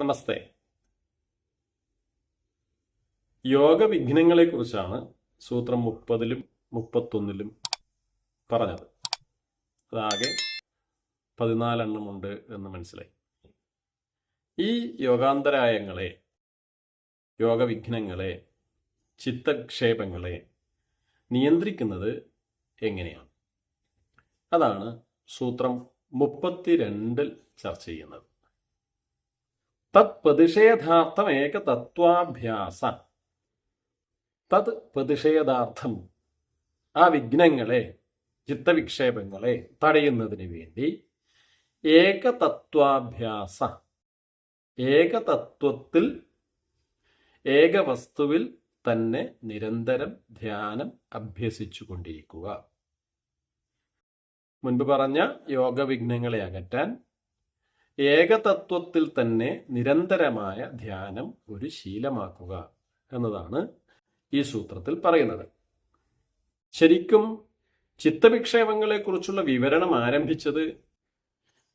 നമസ്തേ. യോഗ വിഘ്നങ്ങളെ കുറിച്ചാണ് സൂത്രം മുപ്പതിലും മുപ്പത്തൊന്നിലും പറഞ്ഞത്. അതാകെ പതിനാലെണ്ണമുണ്ട് എന്ന് മനസ്സിലായി. ഈ യോഗാന്തരായങ്ങളെ യോഗവിഘ്നങ്ങളെ ചിത്തക്ഷേപങ്ങളെ നിയന്ത്രിക്കുന്നത് എങ്ങനെയാണ്? അതാണ് സൂത്രം മുപ്പത്തിരണ്ടിൽ ചർച്ച ചെയ്യുന്നത്. തത് പ്രതിഷേധാർത്ഥം ഏക തത്വാഭ്യാസ തത് പ്രതിഷേധാർത്ഥം ആ വിഘ്നങ്ങളെ ചിത്തവിക്ഷേപങ്ങളെ തടയുന്നതിന് വേണ്ടി ഏകതത്വാഭ്യാസ. ഏകതത്വത്തിൽ ഏകവസ്തുവിൽ തന്നെ നിരന്തരം ധ്യാനം അഭ്യസിച്ചു കൊണ്ടിരിക്കുക മുൻപ് പറഞ്ഞ യോഗവിഘ്നങ്ങളെ അകറ്റാൻ ഏകതത്വത്തിൽ തന്നെ നിരന്തരമായ ധ്യാനം ഒരു ശീലമാക്കുക എന്നതാണ് ഈ സൂത്രത്തിൽ പറയുന്നത്. ശരിക്കും ചിത്തവിക്ഷേപങ്ങളെക്കുറിച്ചുള്ള വിവരണം ആരംഭിച്ചത്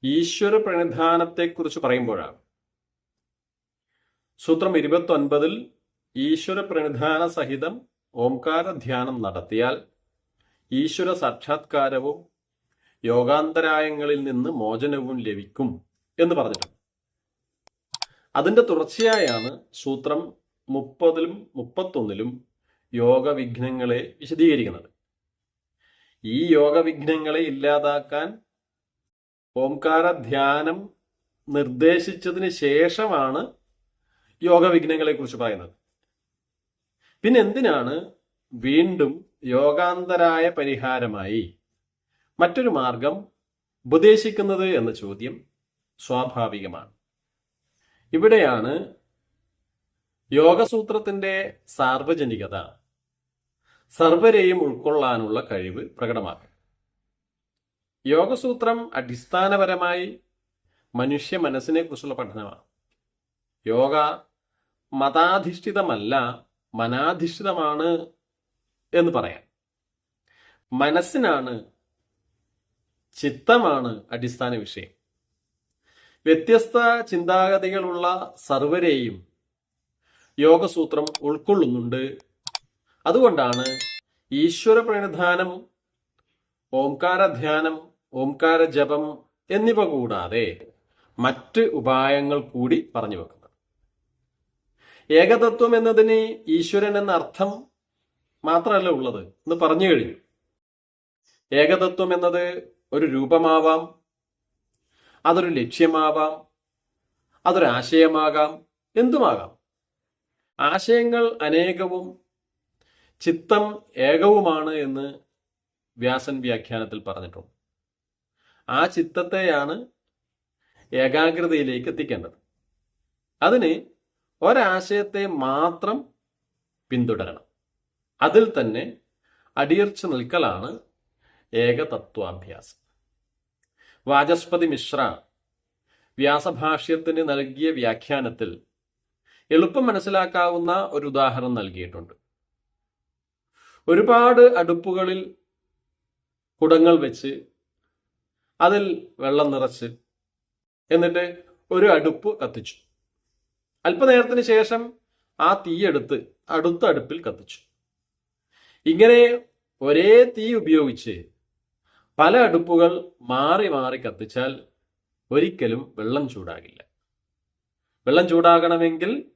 ഈശ്വര പ്രണിധാനത്തെക്കുറിച്ച് പറയുമ്പോഴാണ്. സൂത്രം ഇരുപത്തി ഒൻപതിൽ ഈശ്വര പ്രണിധാന സഹിതം ഓംകാര ധ്യാനം നടത്തിയാൽ ഈശ്വര സാക്ഷാത്കാരവും യോഗാന്തരായങ്ങളിൽ നിന്ന് മോചനവും ലഭിക്കും. എന്ന് പറഞ്ഞിട്ടുണ്ട്. അതിന്റെ തുടർച്ചയായാണ് സൂത്രം മുപ്പതിലും മുപ്പത്തൊന്നിലും യോഗവിഘ്നങ്ങളെ വിശദീകരിക്കുന്നത്. ഈ യോഗവിഘ്നങ്ങളെ ഇല്ലാതാക്കാൻ ഓംകാര ധ്യാനം നിർദ്ദേശിച്ചതിന് ശേഷമാണ് യോഗവിഘ്നങ്ങളെ കുറിച്ച് പറയുന്നത്. പിന്നെ എന്തിനാണ് വീണ്ടും യോഗാന്തരായ പരിഹാരമായി മറ്റൊരു മാർഗം ഉപദേശിക്കുന്നത് എന്ന ചോദ്യം സ്വാഭാവികമാണ്. ഇവിടെയാണ് യോഗസൂത്രത്തിന്റെ സാർവജനികത. സർവരെയും ഉൾക്കൊള്ളാനുള്ള കഴിവ് പ്രകടമാക്കും യോഗസൂത്രം അടിസ്ഥാനപരമായി മനുഷ്യ മനസ്സിനെ കുറിച്ചുള്ള പഠനമാണ്. യോഗ മതാധിഷ്ഠിതമല്ല മനാധിഷ്ഠിതമാണ് എന്ന് പറയാം. മനസ്സിനാണ് ചിത്തമാണ് അടിസ്ഥാന വിഷയം. വ്യത്യസ്ത ചിന്താഗതികളുള്ള സർവരെയും യോഗസൂത്രം ഉൾക്കൊള്ളുന്നുണ്ട്. അതുകൊണ്ടാണ് ഈശ്വര പ്രണിധാനം ഓംകാര ധ്യാനം ഓംകാര ജപം എന്നിവ കൂടാതെ മറ്റ് ഉപായങ്ങൾ കൂടി പറഞ്ഞു വെക്കുന്നത്. ഏകതത്വം എന്നതിന് ഈശ്വരൻ എന്ന അർത്ഥം മാത്രമല്ല ഉള്ളത് എന്ന് പറഞ്ഞു കഴിഞ്ഞു. ഏകതത്വം എന്നത് ഒരു രൂപമാവാം അതൊരു ലക്ഷ്യമാവാം അതൊരാശയമാകാം എന്തുമാകാം? ആശയങ്ങൾ അനേകവും ചിത്തം ഏകവുമാണ് എന്ന് വ്യാസൻ വ്യാഖ്യാനത്തിൽ പറഞ്ഞിട്ടുണ്ട്. ആ ചിത്തത്തെയാണ് ഏകാഗ്രതയിലേക്ക് എത്തിക്കേണ്ടത്. അതിന് ഒരാശയത്തെ മാത്രം പിന്തുടരണം. അതിൽ തന്നെ അടിയർച്ചു നിൽക്കലാണ് ഏകതത്വാഭ്യാസം. വാചസ്പതി മിശ്ര. വ്യാസഭാഷ്യത്തിന് നൽകിയ വ്യാഖ്യാനത്തിൽ എളുപ്പം മനസ്സിലാക്കാവുന്ന ഒരു ഉദാഹരണം നൽകിയിട്ടുണ്ട്. ഒരുപാട് അടുപ്പുകളിൽ കുടങ്ങൾ വെച്ച് അതിൽ വെള്ളം നിറച്ച് എന്നിട്ട് ഒരു അടുപ്പ് കത്തിച്ചു. അല്പനേരത്തിന് ശേഷം ആ തീയെടുത്ത് അടുത്ത അടുപ്പിൽ കത്തിച്ചു. ഇങ്ങനെ ഒരേ തീ ഉപയോഗിച്ച് പല അടുപ്പുകൾ മാറി മാറി കത്തിച്ചാൽ ഒരിക്കലും വെള്ളം ചൂടാകില്ല. വെള്ളം ചൂടാകണമെങ്കിൽ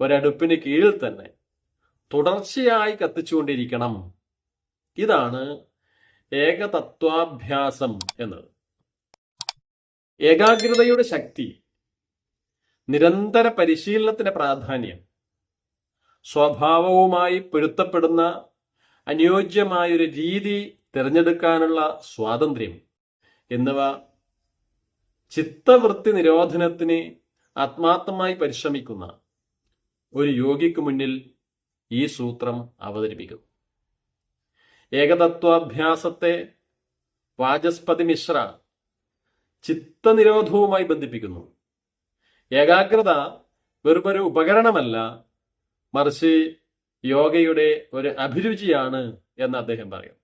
ഒരടുപ്പിന് കീഴിൽ തന്നെ തുടർച്ചയായി കത്തിച്ചുകൊണ്ടിരിക്കണം. ഇതാണ് ഏകതത്വാഭ്യാസം എന്നത്. ഏകാഗ്രതയുടെ ശക്തി നിരന്തര പരിശീലനത്തിന്റെ പ്രാധാന്യം സ്വഭാവവുമായി പൊരുത്തപ്പെടുന്ന അനുയോജ്യമായൊരു രീതി തിരഞ്ഞെടുക്കാനുള്ള സ്വാതന്ത്ര്യം എന്നിവ ചിത്തവൃത്തി നിരോധനത്തിന് ആത്മാർത്ഥമായി പരിശ്രമിക്കുന്ന ഒരു യോഗിക്ക് മുന്നിൽ ഈ സൂത്രം അവതരിപ്പിക്കുന്നു. ഏകതത്വാഭ്യാസത്തെ വാചസ്പതി മിശ്ര ചിത്തനിരോധവുമായി ബന്ധിപ്പിക്കുന്നു. ഏകാഗ്രത വെറുമൊരു ഉപകരണമല്ല മറിച്ച് യോഗയുടെ ഒരു അഭിരുചിയാണ് എന്ന് അദ്ദേഹം പറയും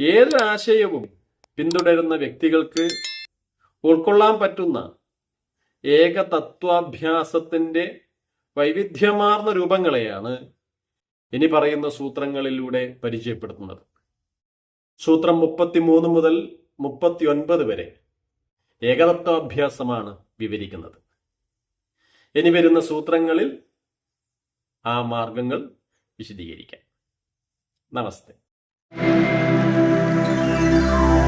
ഏതൊരു ആശയവും പിന്തുടരുന്ന വ്യക്തികൾക്ക് ഉൾക്കൊള്ളാൻ പറ്റുന്ന ഏകതത്വാഭ്യാസത്തിന്റെ വൈവിധ്യമാർന്ന രൂപങ്ങളെയാണ് ഇനി പറയുന്ന സൂത്രങ്ങളിലൂടെ പരിചയപ്പെടുത്തുന്നത്. സൂത്രം മുപ്പത്തിമൂന്ന് മുതൽ മുപ്പത്തിയൊൻപത് വരെ ഏകതത്വാഭ്യാസമാണ് വിവരിക്കുന്നത്. ഇനി വരുന്ന സൂത്രങ്ങളിൽ ആ മാർഗങ്ങൾ വിശദീകരിക്കാം. നമസ്തേ. Bye.